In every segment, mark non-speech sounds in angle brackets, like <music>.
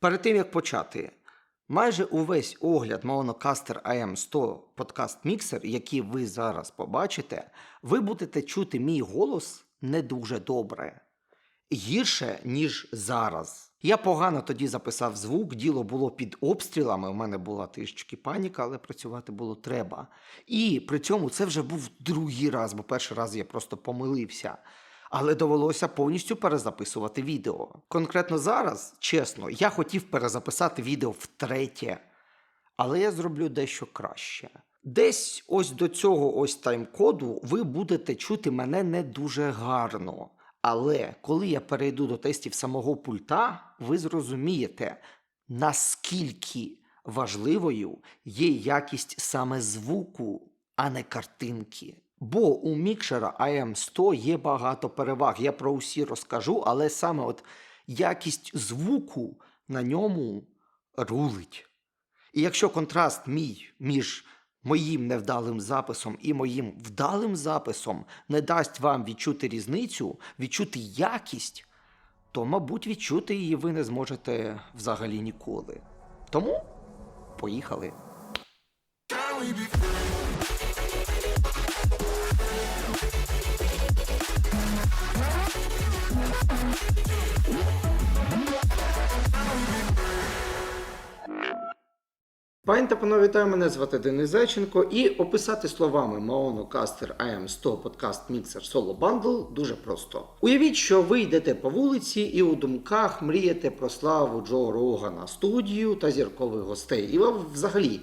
Перед тим як почати, майже увесь огляд Monocaster AM100 подкаст Міксер, який ви зараз побачите, ви будете чути мій голос не дуже добре. Гірше, ніж зараз. Я погано тоді записав звук, діло було під обстрілами. У мене була трішечки паніка, але працювати було треба. І при цьому це вже був другий раз, бо перший раз я просто помилився. Але довелося повністю перезаписувати відео. Конкретно зараз, чесно, я хотів перезаписати відео втретє, але я зроблю дещо краще. Десь ось до цього ось тайм-коду ви будете чути мене не дуже гарно. Але коли я перейду до тестів самого пульта, ви зрозумієте, наскільки важливою є якість саме звуку, а не картинки. Бо у мікшера AM100 є багато переваг. Я про усі розкажу, але саме от якість звуку на ньому рулить. І якщо контраст мій між моїм невдалим записом і моїм вдалим записом не дасть вам відчути різницю, відчути якість, то, мабуть, відчути її ви не зможете взагалі ніколи. Тому поїхали. Пані та панове, вітаю, мене звати Денис Зайченко і описати словами Maono Caster AM100 подкаст Mixer Solo Bundle дуже просто. Уявіть, що ви йдете по вулиці і у думках мрієте про славу Джо Рогана, студію та зіркових гостей. І ви взагалі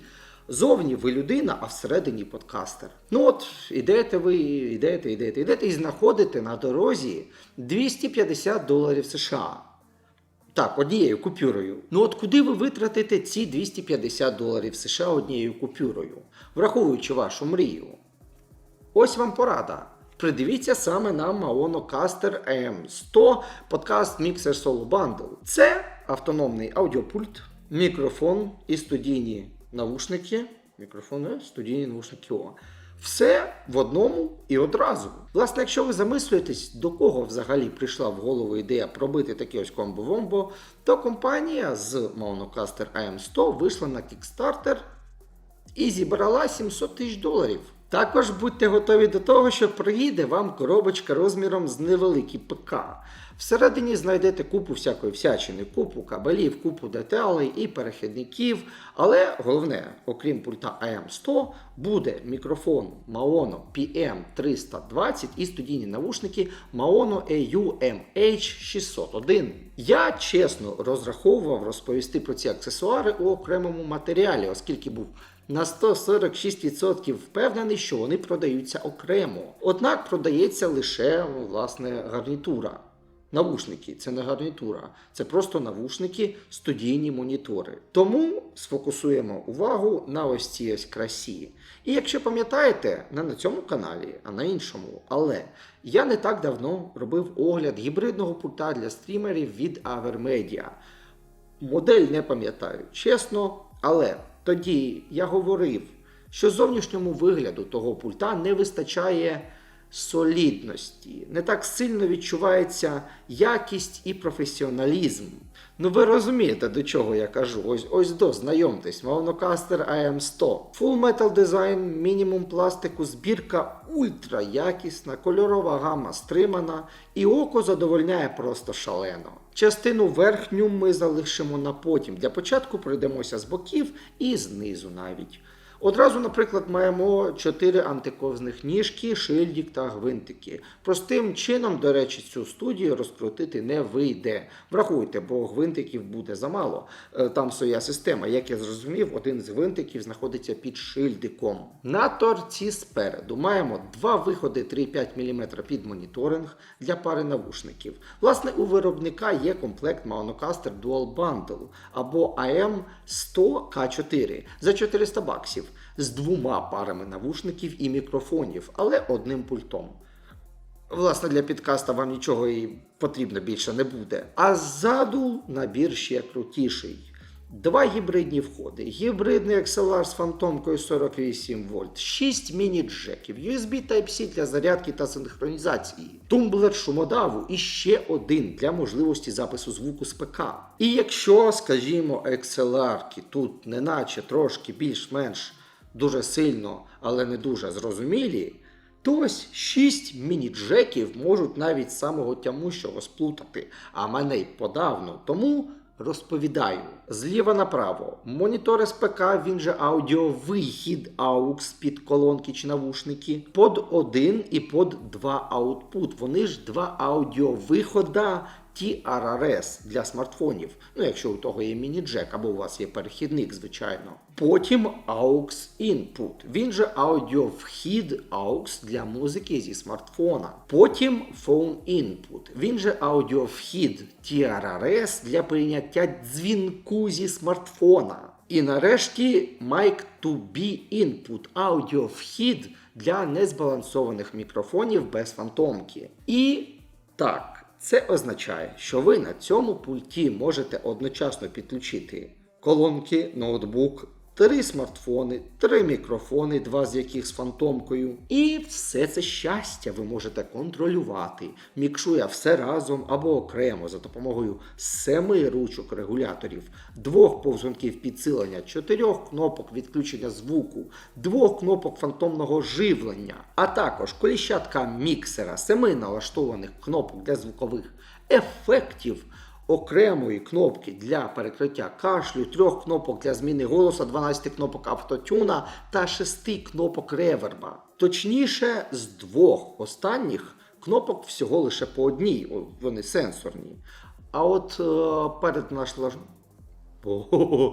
зовні ви людина, а всередині подкастер. Ну от ідете ви, ідете, ідете, ідете і знаходите на дорозі 250 доларів США. Так, однією купюрою. Ну от куди ви витратите ці 250 доларів США однією купюрою, враховуючи вашу мрію? Ось вам порада. Придивіться саме на Maono Caster AM100 подкаст Mixer Solo Bundle. Це автономний аудіопульт, мікрофон і студійні навушники. Мікрофони, студійні навушники. О. Все в одному і одразу. Власне, якщо ви замислюєтесь, до кого взагалі прийшла в голову ідея пробити таке ось комбо-вомбо, то компанія з Monocaster AM100 вийшла на Kickstarter і зібрала 700 тисяч доларів. Також будьте готові до того, що приїде вам коробочка розміром з невеликий ПК. Всередині знайдете купу всякої всячини, купу кабелів, купу деталей і перехідників. Але головне, окрім пульта AM100, буде мікрофон Maono PM320 і студійні навушники Maono AU MH601. Я чесно розраховував розповісти про ці аксесуари у окремому матеріалі, оскільки був на 146% впевнений, що вони продаються окремо. Однак продається лише власне гарнітура. Навушники це не гарнітура, це просто навушники, студійні монітори. Тому сфокусуємо увагу на ось цій ось красі. І якщо пам'ятаєте, не на цьому каналі, а на іншому. Але я не так давно робив огляд гібридного пульта для стрімерів від Avermedia. Модель не пам'ятаю, чесно, але тоді я говорив, що зовнішньому вигляду того пульта не вистачає солідності, не так сильно відчувається якість і професіоналізм. Ну ви розумієте, до чого я кажу. Ось ось до, знайомтесь, Maonocaster AM100. Full Metal Design, мінімум пластику, збірка ультра якісна, кольорова гама стримана, і око задовольняє просто шалено. Частину верхню ми залишимо на потім. Для початку пройдемося з боків і знизу навіть. Одразу, наприклад, маємо 4 антиковзних ніжки, шильдік та гвинтики. Простим чином, до речі, цю студію розкрутити не вийде. Врахуйте, бо гвинтиків буде замало. Е, Там своя система. Як я зрозумів, один з гвинтиків знаходиться під шильдиком. На торці спереду маємо два виходи 3,5 мм під моніторинг для пари навушників. Власне, у виробника є комплект Maonocaster Dual Bundle або AM100K4 за 400 баксів з двома парами навушників і мікрофонів, але одним пультом. Власне, для підкаста вам нічого і потрібно більше не буде. А ззаду набір ще крутіший. Два гібридні входи, гібридний XLR з фантомкою 48 вольт, 6 міні-джеків, USB Type-C для зарядки та синхронізації, тумблер шумодаву і ще один для можливості запису звуку з ПК. І якщо, скажімо, XLR тут неначе трошки більш-менш дуже сильно, але не дуже зрозумілі, то ось 6 міні-джеків можуть навіть самого тямущого сплутати, а мене й подавно. Тому розповідаю. Зліва направо монітор СПК, він же аудіовихід AUX під колонки чи навушники. Под 1 і под 2 output. Вони ж два аудіовихода TRRS для смартфонів. Ну, якщо у того є міні-джек або у вас є перехідник, звичайно. Потім AUX Input. Він же аудіовхід AUX для музики зі смартфона. Потім Phone Input. Він же аудіовхід TRRS для прийняття дзвінку зі смартфона. І нарешті Mic to be Input аудіовхід для незбалансованих мікрофонів без фантомки. І так, це означає, що ви на цьому пульті можете одночасно підключити колонки, ноутбук, три смартфони, три мікрофони, два з яких з фантомкою. І все це щастя ви можете контролювати, мікшуя все разом або окремо за допомогою семи ручок регуляторів, двох повзунків підсилення, чотирьох кнопок відключення звуку, двох кнопок фантомного живлення, а також коліщатка міксера, семи налаштованих кнопок для звукових ефектів окремої кнопки для перекриття кашлю, трьох кнопок для зміни голосу, 12 кнопок автотюна та 6 кнопок реверба. Точніше, з двох останніх кнопок всього лише по одній, вони сенсорні. А от е, перед налаштуванням.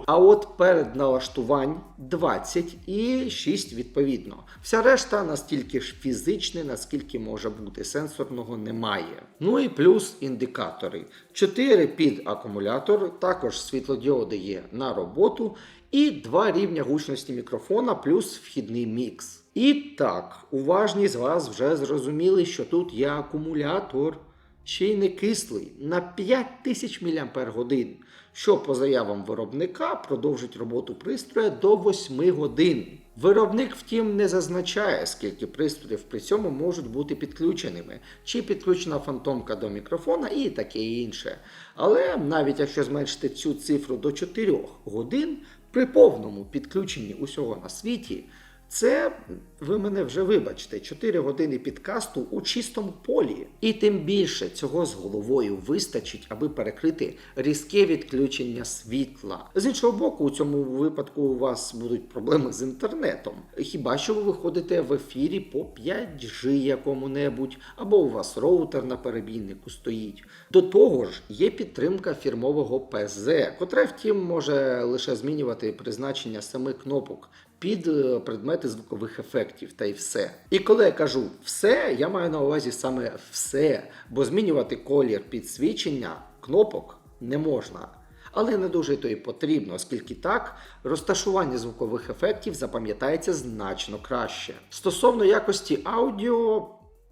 А от перед налаштувань 20 і 6 відповідно. Вся решта настільки ж фізичне, наскільки може бути, сенсорного немає. Ну і плюс індикатори. 4 під акумулятор, також світлодіоди є на роботу, і 2 рівня гучності мікрофона, плюс вхідний мікс. І так, уважні з вас вже зрозуміли, що тут є акумулятор ще й не кислий на 5000 мАч, що по заявам виробника продовжить роботу пристроя до 8 годин. Виробник, втім, не зазначає, скільки пристроїв при цьому можуть бути підключеними, чи підключена фантомка до мікрофона і таке інше. Але навіть якщо зменшити цю цифру до 4 годин, при повному підключенні усього на світі, це, ви мене вже вибачте, 4 години підкасту у чистому полі. І тим більше цього з головою вистачить, аби перекрити різке відключення світла. З іншого боку, у цьому випадку у вас будуть проблеми з інтернетом. Хіба що ви виходите в ефірі по 5G якому-небудь, або у вас роутер на перебійнику стоїть. До того ж, є підтримка фірмового ПЗ, котре, втім, може лише змінювати призначення семи кнопок під е, предмети звукових ефектів та й все. І коли я кажу все, я маю на увазі саме все, бо змінювати колір підсвічення кнопок не можна. Але не дуже то і потрібно, оскільки так розташування звукових ефектів запам'ятається значно краще. Стосовно якості аудіо,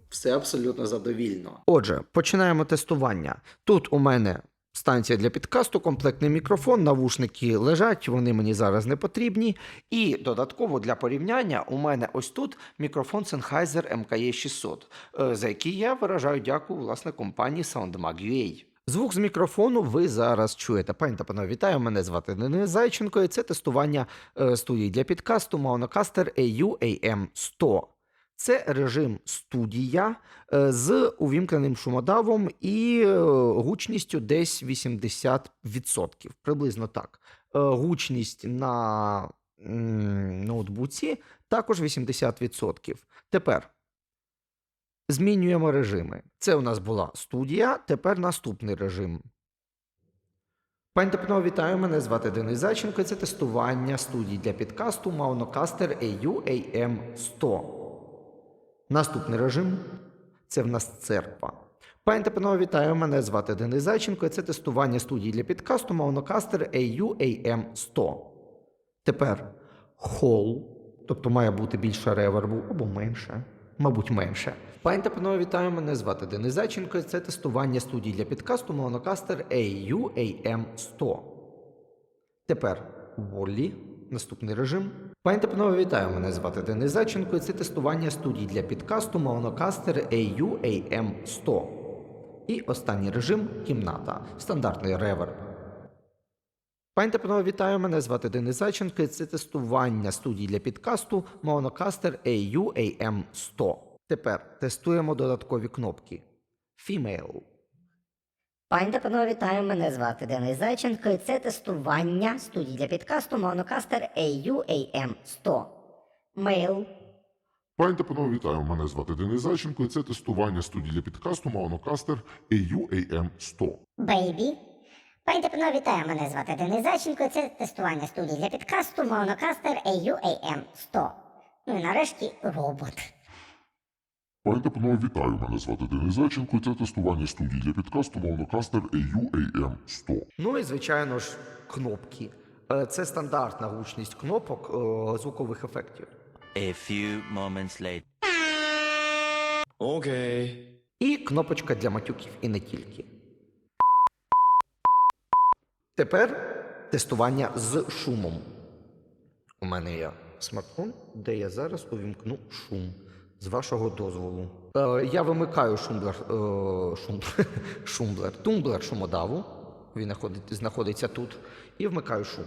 все абсолютно задовільно. Отже, починаємо тестування. Тут у мене станція для підкасту, комплектний мікрофон, навушники лежать, вони мені зараз не потрібні. І додатково для порівняння у мене ось тут мікрофон Sennheiser MKE 600, е, за який я виражаю дяку власне компанії SoundMag.ua. Звук з мікрофону ви зараз чуєте. Пані та панове, вітаю. Мене звати Денис Зайченко, і це тестування е, студії для підкасту Monocaster AU AM100. Це режим студія е, з увімкненим шумодавом і е, гучністю десь 80%. Приблизно так. Е, Гучність на ноутбуці також 80%. Тепер змінюємо режими. Це у нас була студія, тепер наступний режим. Пані та вітаю. Мене звати Денис Зайченко. Це тестування студії для підкасту Maunocaster AU AM100. Наступний режим це в нас церква. Пані панове, вітаю. Мене звати Денис Зайченко. і Це тестування студії для підкасту Maunocaster AU AM100. Тепер хол, тобто має бути більше ревербу або менше, мабуть, менше. Пані панове, вітаю. Мене звати Денис Зайченко. і Це тестування студії для підкасту Monocaster AU AM100. Тепер Воллі. Наступний режим. Пані та панове, вітаю! Мене звати Денис Зайченко і це тестування студій для підкасту Monocaster AU AM100. І останній режим кімната. Стандартний реверб. Пані та панове, вітаю! Мене звати Денис Зайченко і це тестування студій для підкасту Monocaster AU AM100. Тепер тестуємо додаткові кнопки. Female. Пані та панове, вітаю, мене звати Денис Зайченко, і це тестування студії для підкасту Monocaster AU-AM 100. Мейл. Пані та панове, вітаю. Мене звати Денис Зайченко, і це тестування студії для підкасту Monocaster AU-AM 100. Бейбі. Пані та панове, вітаю, мене звати Денис Зайченко, і це тестування студії для підкасту Monocaster AU-AM 100. Ну і нарешті робот. Пані вітаю. Мене звати Денис Зайченко, і це тестування студії для підкасту Monocaster AU-AM 100. Ну і звичайно ж, кнопки. Е, Це стандартна гучність кнопок е, звукових ефектів. A few moments later. Okay. І кнопочка для матюків, і не тільки. Тепер тестування з шумом. У мене є смартфон, де я зараз увімкну шум з вашого дозволу. Е, я вимикаю шумблер, е, шум, <laughs> шумблер, тумблер шумодаву. Він знаходить- знаходиться тут. І вмикаю шум.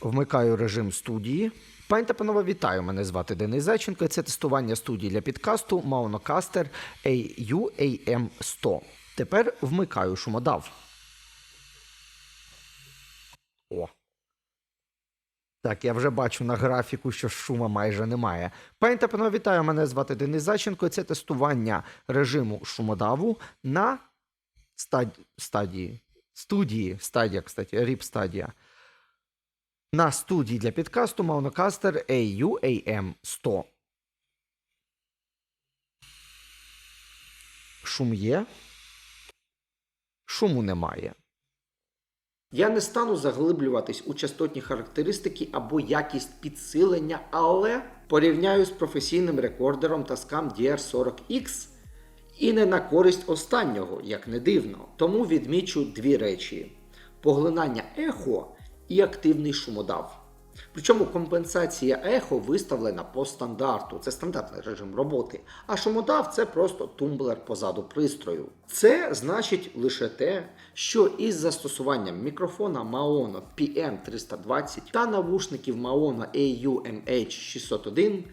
Вмикаю режим студії. Пані та панове, вітаю! Мене звати Денис Зайченко. Це тестування студії для підкасту Monocaster AU-AM 100. Тепер вмикаю шумодав. О. Так, я вже бачу на графіку, що шума майже немає. Пані та панове, вітаю! Мене звати Денис Зайченко. і Це тестування режиму шумодаву на стад... стадії. Студії, стадія, кстати, ріп стадія на студії для підкасту Monocaster AU-AM 100. Шум є. Шуму немає. Я не стану заглиблюватись у частотні характеристики або якість підсилення, але порівняю з професійним рекордером Tascam DR40X і не на користь останнього, як не дивно. Тому відмічу дві речі: поглинання ехо і активний шумодав. Причому компенсація ехо виставлена по стандарту, це стандартний режим роботи, а шумодав це просто тумблер позаду пристрою. Це значить лише те, що із застосуванням мікрофона Maono PM320 та навушників Maono AU-MH601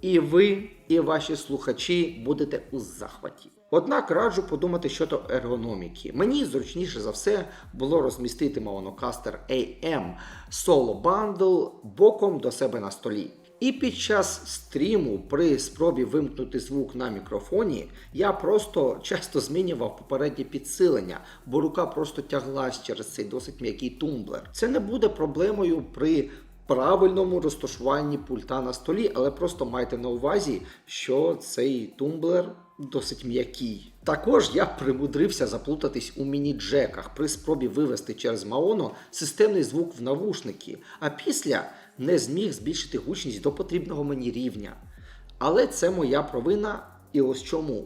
і ви, і ваші слухачі будете у захваті. Однак раджу подумати щодо ергономіки. Мені зручніше за все було розмістити Monocaster AM Solo Bundle боком до себе на столі. І під час стріму при спробі вимкнути звук на мікрофоні я просто часто змінював попереднє підсилення, бо рука просто тяглась через цей досить м'який тумблер. Це не буде проблемою при правильному розташуванні пульта на столі, але просто майте на увазі, що цей тумблер досить м'який. Також я примудрився заплутатись у міні-джеках при спробі вивести через Маоно системний звук в навушники, а після не зміг збільшити гучність до потрібного мені рівня. Але це моя провина, і ось чому.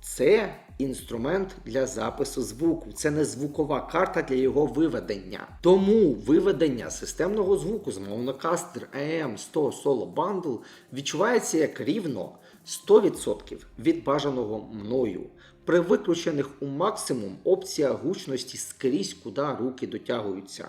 Це інструмент для запису звуку, це не звукова карта для його виведення. Тому виведення системного звуку з Monocaster AM100 Solo Bundle відчувається як рівно 100% від бажаного мною. При виключених у максимум опція гучності скрізь, куди руки дотягуються.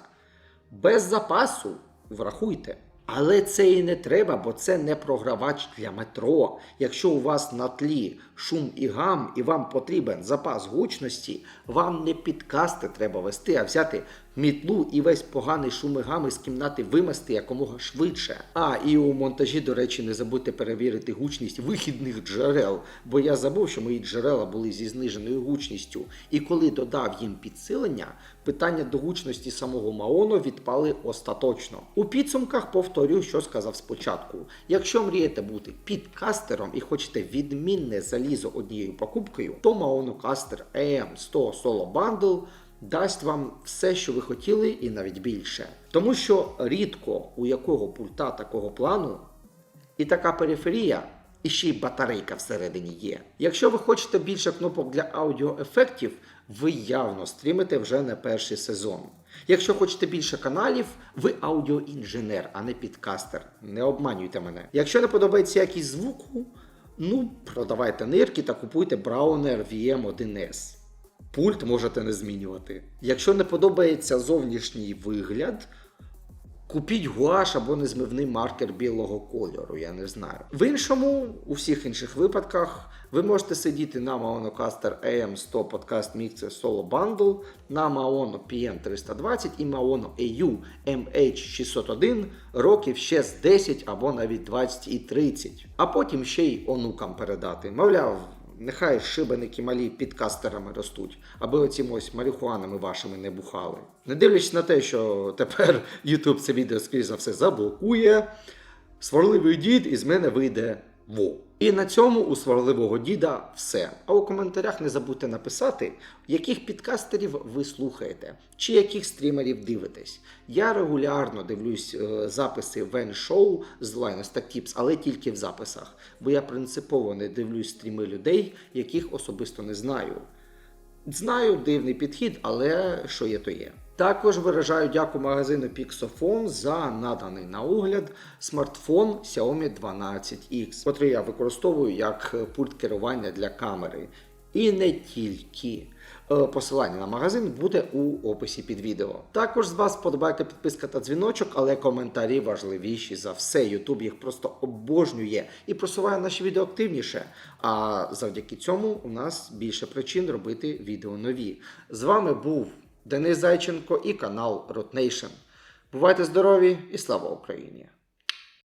Без запасу врахуйте. Але це і не треба, бо це не програвач для метро. Якщо у вас на тлі шум і гам, і вам потрібен запас гучності, вам не підкасти треба вести, а взяти мітлу і весь поганий шум і гам із кімнати вимести якомога швидше. А і у монтажі, до речі, не забудьте перевірити гучність вихідних джерел, бо я забув, що мої джерела були зі зниженою гучністю. І коли додав їм підсилення, питання до гучності самого Маоно відпали остаточно. У підсумках повторю, що сказав спочатку. Якщо мрієте бути підкастером і хочете відмінне залізо однією покупкою, то Maono Caster AM100 Solo Bundle дасть вам все, що ви хотіли, і навіть більше. Тому що рідко у якого пульта такого плану і така периферія І ще й батарейка всередині є. Якщо ви хочете більше кнопок для аудіоефектів, ви явно стрімите вже не перший сезон. Якщо хочете більше каналів, ви аудіоінженер, а не підкастер. Не обманюйте мене. Якщо не подобається якість звуку, ну продавайте нирки та купуйте Browner VM1S. Пульт можете не змінювати. Якщо не подобається зовнішній вигляд, Купіть гуаш або незмивний маркер білого кольору, я не знаю. В іншому, у всіх інших випадках, ви можете сидіти на Maonocaster AM100 Podcast Mixer Solo Bundle, на Maono PM320 і Maono AU MH601 років ще з 10 або навіть 20 і 30. А потім ще й онукам передати. Мовляв, нехай шибеники малі підкастерами ростуть, аби оці ось марихуанами вашими не бухали. Не дивлячись на те, що тепер <laughs> YouTube це відео, скоріш за все, заблокує, сварливий дід із мене вийде во. І на цьому у сварливого діда все. А у коментарях не забудьте написати, яких підкастерів ви слухаєте, чи яких стрімерів дивитесь. Я регулярно дивлюсь е, записи Вен Шоу з Linus та Tips, але тільки в записах, бо я принципово не дивлюсь стріми людей, яких особисто не знаю. Знаю дивний підхід, але що є, то є. Також виражаю дяку магазину Pixophone за наданий на огляд смартфон Xiaomi 12X, котрий я використовую як пульт керування для камери. І не тільки. Е, Посилання на магазин буде у описі під відео. Також з вас подобайте підписка та дзвіночок, але коментарі важливіші за все. Ютуб їх просто обожнює і просуває наші відео активніше. А завдяки цьому у нас більше причин робити відео нові. З вами був Денис Зайченко і канал Rotnation. Бувайте здорові і слава Україні!